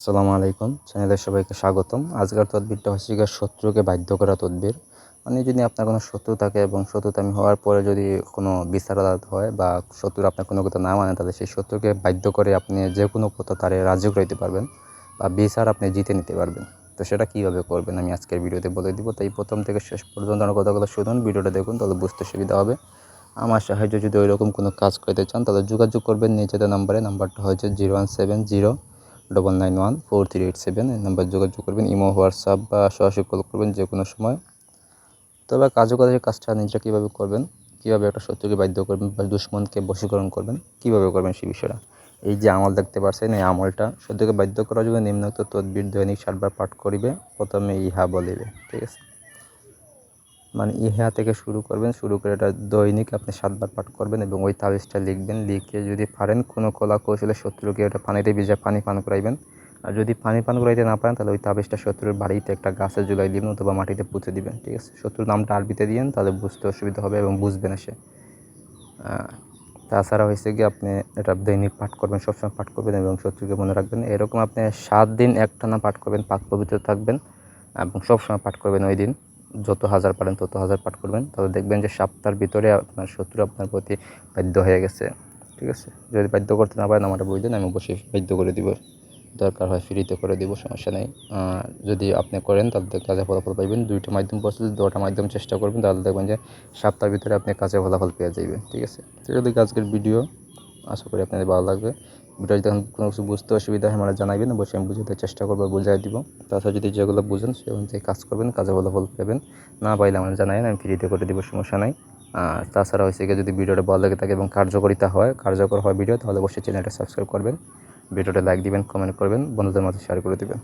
আসসালামু আলাইকুম। চ্যানেলের সবাইকে স্বাগতম। আজকের তদবিরটা হচ্ছে গিয়ে শত্রুকে বাধ্য করা তদবির। মানে যদি আপনার কোনো শত্রু থাকে এবং শত্রুতামি হওয়ার পরে যদি কোনো বিচার আদালত হয় বা শত্রুর আপনার কোনো কথা না মানে তাহলে সেই শত্রুকে বাধ্য করে আপনি যে কোনো কথা তারে রাজ্য করাইতে পারবেন বা বিচার আপনি জিতে নিতে পারবেন। তো সেটা কীভাবে করবেন আমি আজকের ভিডিওতে বলে দিব। তাই প্রথম থেকে শেষ পর্যন্ত আমার কথাগুলো শুনুন, ভিডিওটা দেখুন, তাহলে বুঝতে সুবিধা হবে। আমার সাহায্য যদি ওইরকম কোনো কাজ করতে চান, তাহলে যোগাযোগ করবেন নিচেতে নাম্বারে, নাম্বারটা হচ্ছে zero one seven zero double nine one four three eight seven এই নাম্বার যোগাযোগ করবেন, ইমো, হোয়াটসঅ্যাপ বা সরাসরি কল করবেন যে কোনো সময়। তবে কার্যকরী কাজটা নিজেরা কীভাবে করবেন, কীভাবে একটা শত্রুকে বাধ্য করবেন বা দুশ্মনকে বশীকরণ করবেন, কীভাবে করবেন সেই বিষয়টা। এই যে আমল দেখতে পাচ্ছেন এই আমলটা শত্রুকে বাধ্য করার জন্য নিম্নোক্ত তদ্বির দৈনিক সাতবার পাঠ করিবে, প্রথমে ইহা বলিবে, ঠিক আছে? মানে ইহা থেকে শুরু করবেন, শুরু করে এটা দৈনিক আপনি সাতবার পাঠ করবেন এবং ওই তাবিজটা লিখবেন, লিখে যদি পারেন, কোনো কলা কৌশলে শত্রুকে ওটা পানিতে ভিজে পানি পান করাইবেন। আর যদি পানি পান করাইতে না পারেন, তাহলে ওই তাবিজটা শত্রুর বাড়িতে একটা গাছে ঝুলাই দিবেন অথবা মাটিতে পুঁতে দিবেন, ঠিক আছে? শত্রুর নামটা আরবিতে দিয়েন, তাহলে বুঝতে অসুবিধা হবে এবং বুঝবে না সে। তাছাড়া হয়েছে কি, আপনি এটা দৈনিক পাঠ করবেন, সবসময় পাঠ করবেন এবং শত্রুকে মনে রাখবেন। এরকম আপনি সাত দিন একটানা পাঠ করবেন, পাক পবিত্র থাকবেন এবং সবসময় পাঠ করবেন ওই দিন। যত হাজার পারেন, তত হাজার পাঠ করবেন। তাহলে দেখবেন যে সপ্তাহের ভিতরে আপনার শত্রু আপনার প্রতি বাধ্য হয়ে গেছে। ঠিক আছে? যদি বাধ্য করতে না পারেন আমার বই দেন, আমি অবশ্যই বাধ্য করে দিব। দরকার হয় ফ্রিতে করে দিব, সমস্যা নেই। যদি আপনি করেন, তাহলে কাজে ফলাফল পাইবেন। দুইটা মাধ্যম পড়ছে দুটা মাধ্যম চেষ্টা করবেন, তাহলে দেখবেন যে সপ্তাহের ভিতরে আপনি কাজে ফলাফল পেয়ে যাবেন ঠিক আছে? তো যদি আজকের ভিডিও। আশা করি আপনাদের ভালো লাগবে। ভিডিও যদি কোনো কিছু বুঝতে অসুবিধা হয় আমরা জানাবেন অবশ্যই আমি বুঝতে চেষ্টা করব, বুঝাই দিব। তাছাড়া যদি যেগুলো বুঝেন, সে অনুযায়ী কাজ করবেন, কাজে ফলাফল পাবেন। না পাইলে আমরা জানাই আমি ফ্রিতে করে দেবো, সমস্যা নাই। আর তাছাড়া হয়েছে গিয়ে যদি ভিডিওটা ভালো লেগে থাকে এবং কার্যকরিতা হয়, কার্যকর হয় ভিডিও, তাহলে অবশ্যই চ্যানেলটা সাবস্ক্রাইব করবেন। ভিডিওটা লাইক দিবেন কমেন্ট করবেন, বন্ধুদের মধ্যে শেয়ার করে দেবেন।